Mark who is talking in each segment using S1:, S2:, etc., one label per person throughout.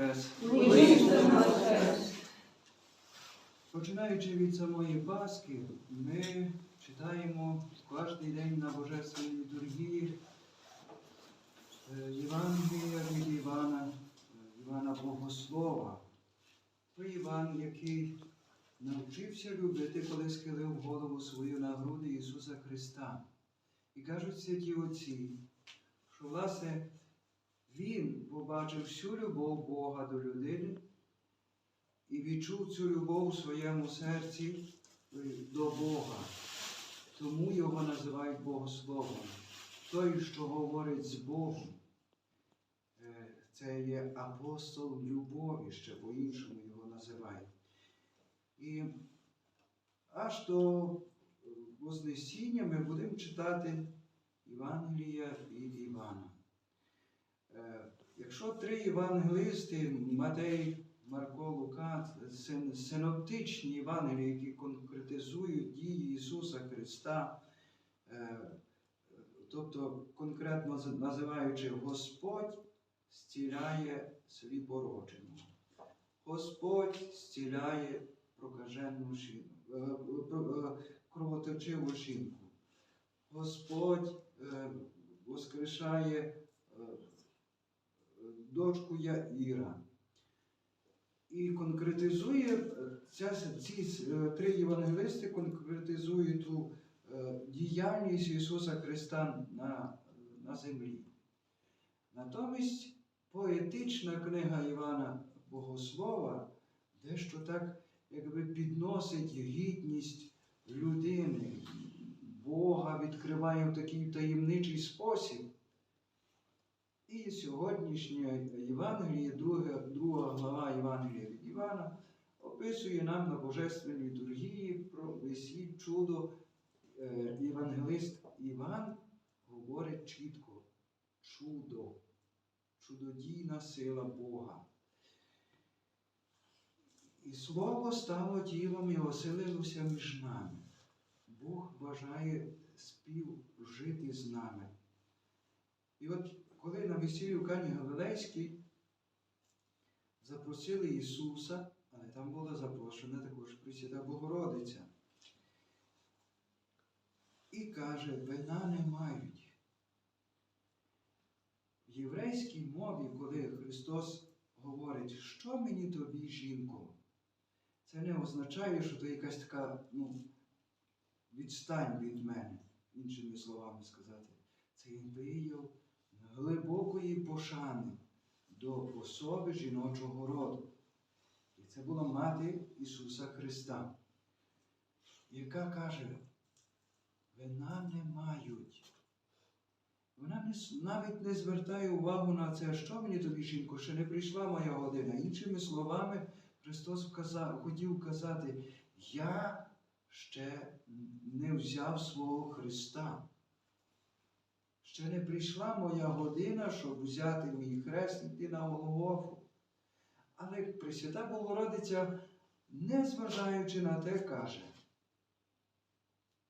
S1: Воскрес! Починаючи від самої Пасхи, ми читаємо кожен день на Божественній літургії е, Євангелія від Івана, е, Івана Богослова. Той Іван, який навчився любити, коли схилив голову свою на груди Ісуса Христа. І кажуть святі Отці, що власне Він побачив всю любов Бога до людини і відчув цю любов у своєму серці до Бога. Тому його називають Богословом. Той, що говорить з Богом, е, це є апостол любові, ще по-іншому його називають. І аж до Вознесіння ми будемо читати Євангелія від Івана. Е, Якщо три євангелисти, Матей, Марко, Лука, синоптичні Євангелії, які конкретизують дії Ісуса Христа, е, тобто конкретно називаючи Господь зціляє сліпородженого. Господь зціляє прокажену жінку, е, кровоточиву жінку. Господь воскрешає дочку Яїра. І конкретизує е, ця, ці е, три євангелисти конкретизують ту е, діяльність Ісуса Христа на, на землі. Натомість поетична книга Івана Богослова дещо так якби підносить гідність людини, Бога відкриває в такий таємничий спосіб. І сьогоднішнє Євангеліє, друга, друга глава Євангелія від Івана, описує нам на Божественній літургії про весіль чудо. Е, Євангелист Іван говорить чітко чудо, чудодійна сила Бога. І слово стало тілом і оселилося між нами. Бог бажає співжити з нами. І от коли на весіллі у Кані Галилейській запросили Ісуса, але там була запрошена також Пресвята Богородиця. І каже, вина не мають. В єврейській мові, коли Христос говорить, що мені тобі, жінко, це не означає, що то якась така, ну, відстань від мене, іншими словами сказати. Це є вияв глибокої пошани до особи жіночого роду. І це була мати Ісуса Христа, яка каже, вина не мають. Вона не, навіть не звертає увагу на це, що мені тобі, жінко, ще не прийшла моя година. Іншими словами, Христос вказав, хотів казати, я ще не взяв свого Христа. Ще не прийшла моя година, щоб взяти мій хрест і йти на Голгофу. Але Пресвята Богородиця, незважаючи на те, каже,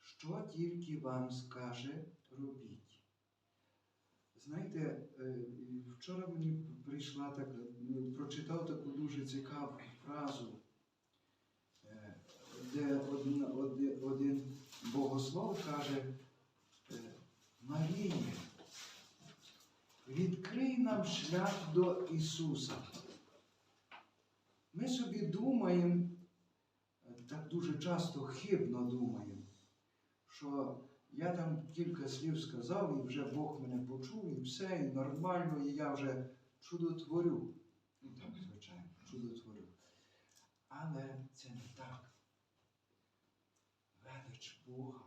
S1: що тільки вам скаже, робіть. Знаєте, е, вчора мені прийшла так, е, прочитав таку дуже цікаву фразу, е, де один, один, богослов каже, Марія, відкрий нам шлях до Ісуса. Ми собі думаємо, так дуже часто хибно думаємо, що я там кілька слів сказав, і вже Бог мене почув, і все, і нормально, і я вже чудотворю. Ну так, звичайно, чудотворю. Але це не так. Велич Бога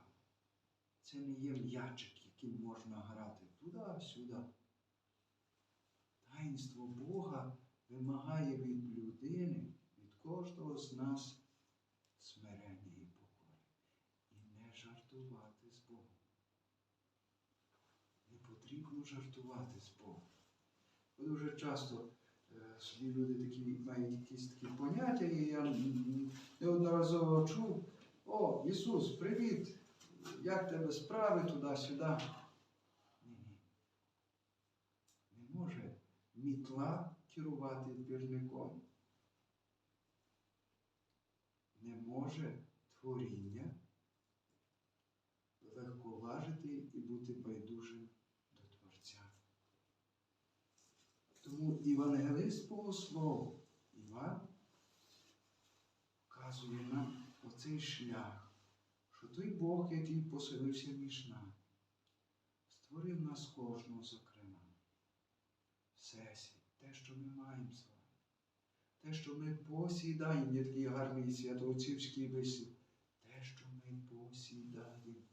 S1: це не є м'ячик, яким можна грати туди-сюди. Таїнство Бога вимагає від людини, від кожного з нас смирення і покори. І не жартувати з Богом. Не потрібно жартувати з Богом. Бо дуже часто е, собі люди такі мають якісь такі поняття, і я неодноразово чув, о, Ісус, привіт! Як тебе справи туди-сюди? Ні, ні. Не може мітла керувати двірником. Не може творіння легковажити і бути байдужим до Творця. Тому євангелист Богослов Іван вказує нам оцей шлях, що той Бог, який поселився між нами, створив нас кожного, зокрема, всесвіт, те, що ми маємо з вами, те, що ми посідаємо, є такий гарний святоотцівський вислів, те, що ми посідаємо.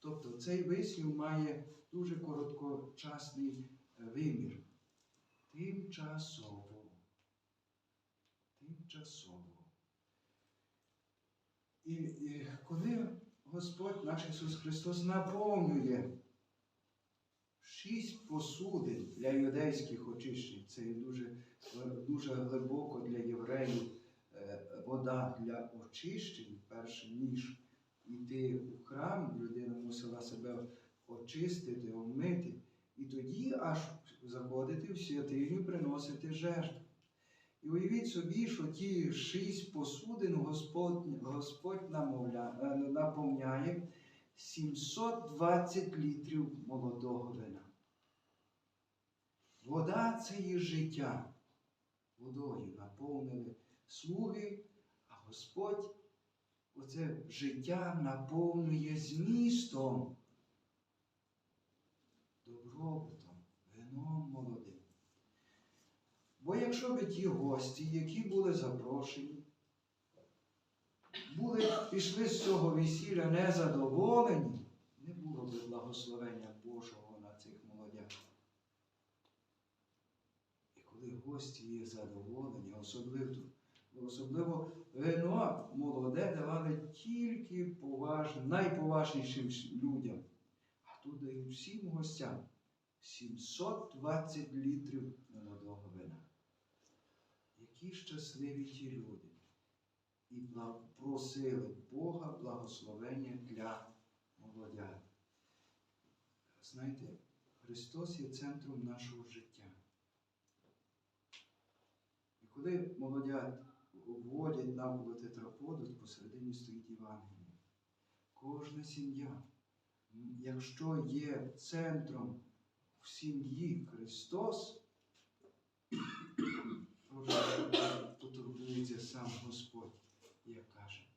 S1: Тобто цей вислів має дуже короткочасний е, вимір. Тимчасово. Тимчасово. І, і коли Господь наш Ісус Христос наповнює шість посудин для юдейських очищень, це дуже, дуже глибоко для євреїв е, вода для очищень, перше ніж йти у храм, людина мусила себе очистити, омити, і тоді аж заходити в святиню, приносити жертву. І уявіть собі, що ті шість посудин Господь, Господь намовля, е, наповняє 720 літрів молодого вина. Вода це є життя. Водою наповнили слуги, а Господь оце життя наповнює змістом, Бо якщо би ті гості, які були запрошені, були, пішли з цього весілля незадоволені, не було би благословення Божого на цих молодях. І коли гості є задоволені, особливо, особливо вино молоде давали тільки поваж, найповажнішим людям. А тут дають всім гостям 720 літрів молодого. Які щасливі ті люди. І просили Бога благословення для молодят. Знаєте, Христос є центром нашого життя. І коли молодят обводять навколо тетраподу, посередині стоїть Євангеліє. Кожна сім'я, якщо є центром в сім'ї Христос, сам Господь, як каже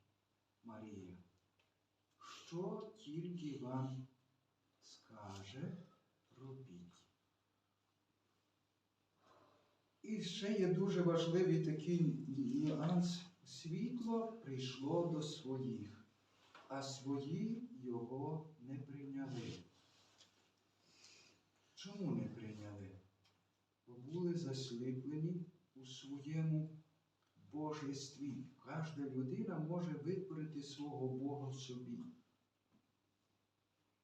S1: Марія. Що тільки вам скаже, робіть. І ще є дуже важливий такий нюанс. Світло прийшло до своїх, а свої його не прийняли. Чому не прийняли? Бо були засліплені у своєму божестві. Кожна людина може витворити свого Бога собі.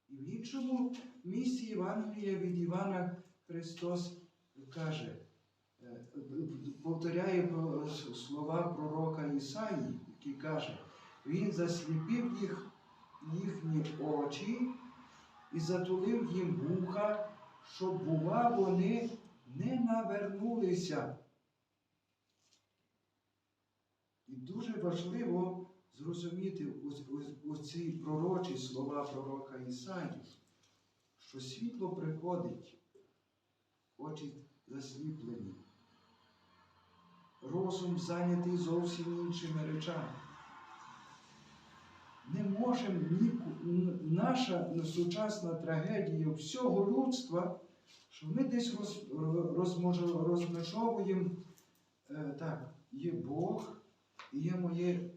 S1: І в іншому місці Євангелія від Івана Христос каже, е, повторяє слова пророка Ісаї, який каже, Він засліпив їх, їхні очі і затулив їм вуха, щоб, бува, вони не навернулися. І дуже важливо зрозуміти оці пророчі слова пророка Ісаї, що світло приходить, очі засліплені, розум зайнятий зовсім іншими речами. Не можемо наша сучасна трагедія всього людства, що ми десь роз, розмежовуємо е, так, є Бог, є мої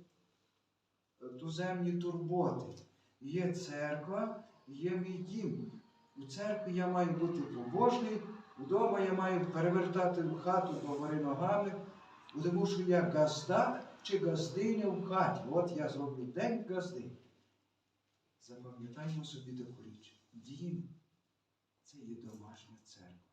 S1: е, туземні турботи. Є церква, є мій дім. У церкві я маю бути побожний, вдома я маю перевертати в хату догори ногами, тому що я газда чи газдиня в хаті. От я зроблю день газди. Запам'ятаймо собі таку річ. Дім це є домашня церква.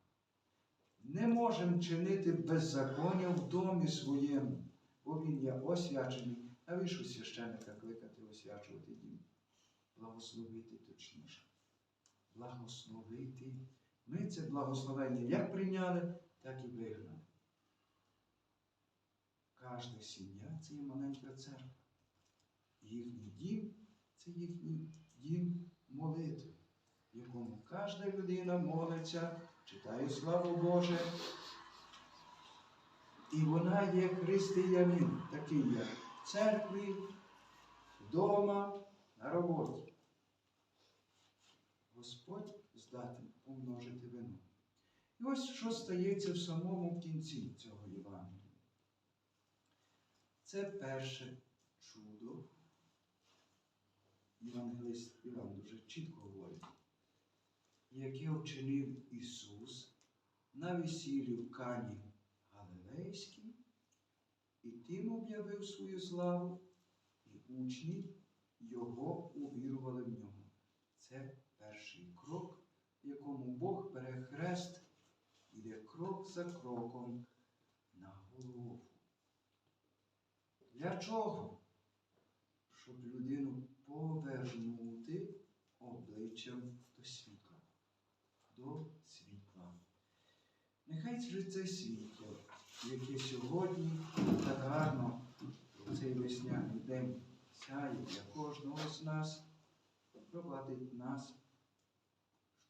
S1: Не можемо чинити беззаконня в домі своєму, бо він є освячений. Навіщо священника кликати освячувати дім? Благословити точніше. Благословити. Ми це благословення як прийняли, так і вигнали. кожна сім'я це є маленька церква. Їхній дім це їхній дім молитви, в якому кожна людина молиться, читає славу Боже. І вона є християнин, такий як в церкві, вдома, на роботі. Господь здатен помножити вину. І ось що стається в самому кінці цього Євангелія. Це перше чудо. Євангелист Іван дуже чітко говорить, яке вчинив Ісус на весіллі в Кані Галилейській, і тим об'явив свою славу, і учні Його увірували в нього. Це перший крок, в якому Бог бере хрест, іде крок за кроком на голову. Для чого? Щоб людину повернути обличчям до світла, до світла. Нехай це світло, яке сьогодні так гарно у цей весняний день сяє для кожного з нас, провадить нас,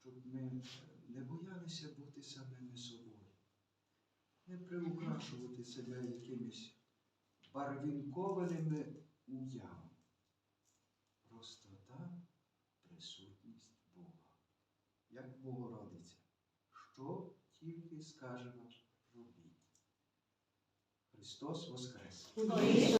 S1: щоб ми не боялися бути самими собою, не приукрашувати себе якимись барвінкованими уявами. Простота, присутність Бога. Як Богородиця, що тільки скаже вам робіть. Христос Воскрес!
S2: Воістину